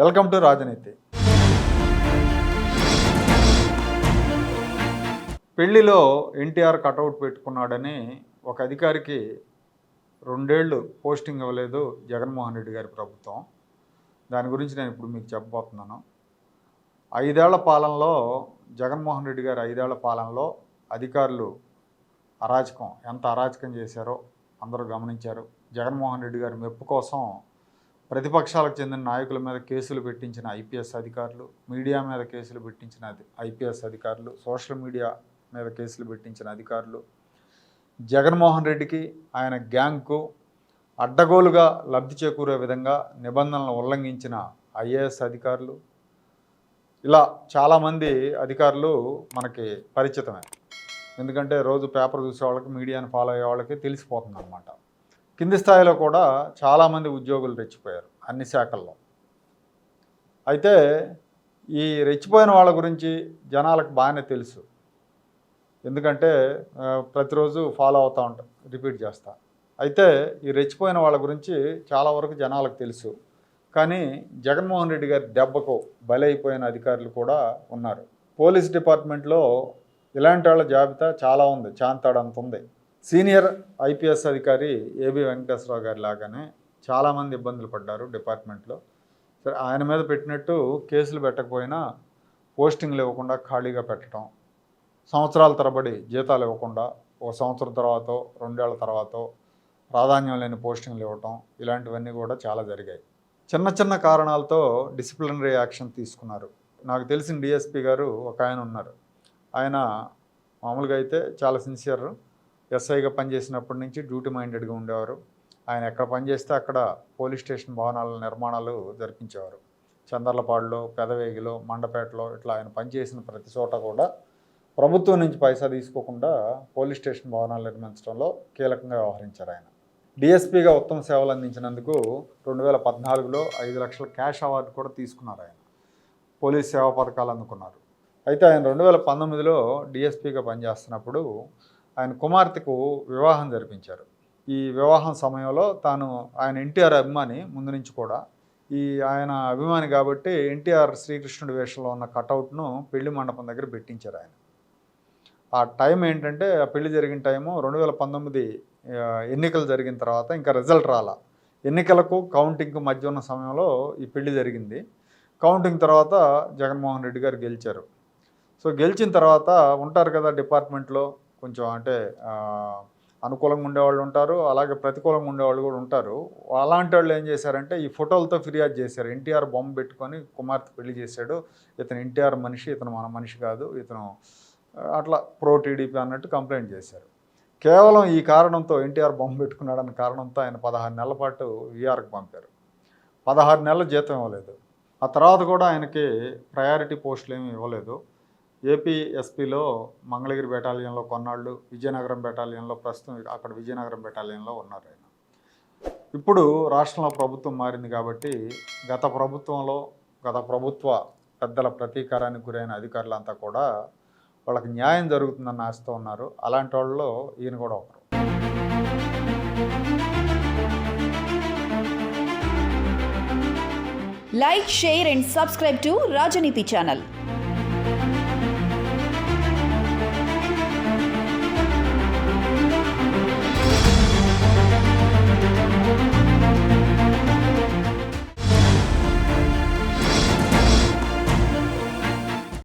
Welcome to రాజనీతి. పెళ్ళిలో NTR cutout పెట్టుకున్నాడని ఒక అధికారికి రెండేళ్ళు పోస్టింగ్ ఇవ్వలేదు జగన్మోహన్ రెడ్డి గారి ప్రభుత్వం. దాని గురించి నేను ఇప్పుడు మీకు చెప్పబోతున్నాను. ఐదేళ్ళ పాలనలో జగన్మోహన్ రెడ్డి గారి ఐదేళ్ళ పాలనలో అధికారులు అరాచకం ఎంత అరాచకం చేశారో అందరూ గమనించారు. జగన్మోహన్ రెడ్డి గారి మెప్పు కోసం ప్రతిపక్షాలకు చెందిన నాయకుల మీద కేసులు పెట్టించిన ఐపీఎస్ అధికారులు మీడియా మీద కేసులు పెట్టించిన ఐపీఎస్ అధికారులు సోషల్ మీడియా మీద కేసులు పెట్టించిన అధికారులు. జగన్మోహన్ రెడ్డికి ఆయన గ్యాంగ్కు అడ్డగోలుగా లబ్ధి చేకూరే విధంగా నిబంధనలు ఉల్లంఘించిన ఐఏఎస్ అధికారులు. ఇలా చాలామంది అధికారులు మనకి పరిచితమే. ఎందుకంటే రోజు పేపర్ చూసే వాళ్ళకి మీడియాని ఫాలో అయ్యే వాళ్ళకి తెలిసిపోతుంది అనమాట కింది స్థాయిలో కూడా చాలామంది ఉద్యోగులు రెచ్చిపోయారు. అన్ని శాఖల్లో. అయితే ఈ రెచ్చిపోయిన వాళ్ళ గురించి జనాలకు బాగానే తెలుసు. ఎందుకంటే ప్రతిరోజు ఫాలో అవుతూ ఉంటాం రిపీట్ చేస్తా. అయితే ఈ రెచ్చిపోయిన వాళ్ళ గురించి చాలా వరకు జనాలకు తెలుసు. కానీ జగన్మోహన్ రెడ్డి గారి దెబ్బకు బలైపోయిన అధికారులు కూడా ఉన్నారు. పోలీస్ డిపార్ట్మెంట్లో ఇలాంటి వాళ్ళ జాబితా చాలా ఉంది చాంతాడంత ఉంది. సీనియర్ ఐపీఎస్ అధికారి ఏబి వెంకటేశ్వరరావు గారి లాగానే చాలామంది ఇబ్బందులు పడ్డారు డిపార్ట్మెంట్లో. సరే ఆయన మీద పెట్టినట్టు కేసులు పెట్టకపోయినా పోస్టింగ్లు ఇవ్వకుండా ఖాళీగా పెట్టడం సంవత్సరాల తరబడి జీతాలు ఇవ్వకుండా ఓ సంవత్సరం తర్వాత రెండేళ్ళ తర్వాత ప్రాధాన్యం లేని పోస్టింగ్లు ఇవ్వటం ఇలాంటివన్నీ కూడా చాలా జరిగాయి. చిన్న చిన్న కారణాలతో డిసిప్లినరీ యాక్షన్ తీసుకున్నారు. నాకు తెలిసిన డిఎస్పి గారు ఒక ఆయన ఉన్నారు. ఆయన మామూలుగా అయితే చాలా సిన్సియర్ ఎస్ఐగా పనిచేసినప్పటి నుంచి డ్యూటీ మైండెడ్గా ఉండేవారు. ఆయన ఎక్కడ పనిచేస్తే అక్కడ పోలీస్ స్టేషన్ భవనాల నిర్మాణాలు జరిపించేవారు. చందర్లపాడులో పెదవేగిలో మండపేటలో ఇట్లా ఆయన పనిచేసిన ప్రతి చోట కూడా ప్రభుత్వం నుంచి పైసా తీసుకోకుండా పోలీస్ స్టేషన్ భవనాలు నిర్మించడంలో కీలకంగా వ్యవహరించారు ఆయన. డిఎస్పీగా ఉత్తమ సేవలు అందించినందుకు రెండు వేల పద్నాలుగులో ఐదు లక్షల క్యాష్ అవార్డు కూడా తీసుకున్నారు ఆయన. పోలీస్ సేవా పథకాలు అందుకున్నారు. అయితే ఆయన రెండు వేల పంతొమ్మిదిలో డిఎస్పీగా పనిచేస్తున్నప్పుడు ఆయన కుమార్తెకు వివాహం జరిపించారు. ఈ వివాహం సమయంలో తాను ఆయన ఎన్టీఆర్ అభిమాని ముందు నుంచి కూడా. ఈ ఆయన అభిమాని కాబట్టి ఎన్టీఆర్ శ్రీకృష్ణుడి వేషంలో ఉన్న కటౌట్ను పెళ్ళి మండపం దగ్గర పెట్టించారు ఆయన. ఆ టైం ఏంటంటే ఆ పెళ్ళి జరిగిన టైము రెండు వేల పంతొమ్మిది ఎన్నికలు జరిగిన తర్వాత ఇంకా రిజల్ట్ రాలా. ఎన్నికలకు కౌంటింగ్కు మధ్య ఉన్న సమయంలో ఈ పెళ్ళి జరిగింది. కౌంటింగ్ తర్వాత జగన్మోహన్ రెడ్డి గారు గెలిచారు. సో గెలిచిన తర్వాత ఉంటారు కదా డిపార్ట్మెంట్లో కొంచెం అంటే అనుకూలంగా ఉండేవాళ్ళు ఉంటారు అలాగే ప్రతికూలంగా ఉండేవాళ్ళు కూడా ఉంటారు. అలాంటి వాళ్ళు ఏం చేశారంటే ఈ ఫోటోలతో ఫిర్యాదు చేశారు. ఎన్టీఆర్ బొమ్మ పెట్టుకొని కుమార్తె పెళ్ళి చేశాడు. ఇతను ఎన్టీఆర్ మనిషి ఇతను మన మనిషి కాదు ఇతను అట్లా ప్రో టీడీపీ అన్నట్టు కంప్లైంట్ చేశారు. కేవలం ఈ కారణంతో ఎన్టీఆర్ బొమ్మ పెట్టుకున్నాడన్న కారణంతో ఆయన పదహారు నెలల పాటు వీఆర్కి పంపారు. పదహారు నెలల జీతం ఇవ్వలేదు. ఆ తర్వాత కూడా ఆయనకి ప్రయారిటీ పోస్టులు ఏమీ ఇవ్వలేదు. ఏపీ ఎస్పీలో మంగళగిరి బెటాలియన్లో కొన్నాళ్ళు విజయనగరం బెటాలియన్లో ప్రస్తుతం అక్కడ విజయనగరం బెటాలియన్లో ఉన్నారు ఆయన. ఇప్పుడు రాష్ట్రంలో ప్రభుత్వం మారింది కాబట్టి గత ప్రభుత్వంలో గత ప్రభుత్వ పెద్దల ప్రతీకారానికి గురైన అధికారులంతా కూడా వాళ్ళకి న్యాయం జరుగుతుందని ఆశతో ఉన్నారు. అలాంటి వాళ్ళలో ఈయన కూడా ఒకరు. Like share and subscribe to Rajneeti channel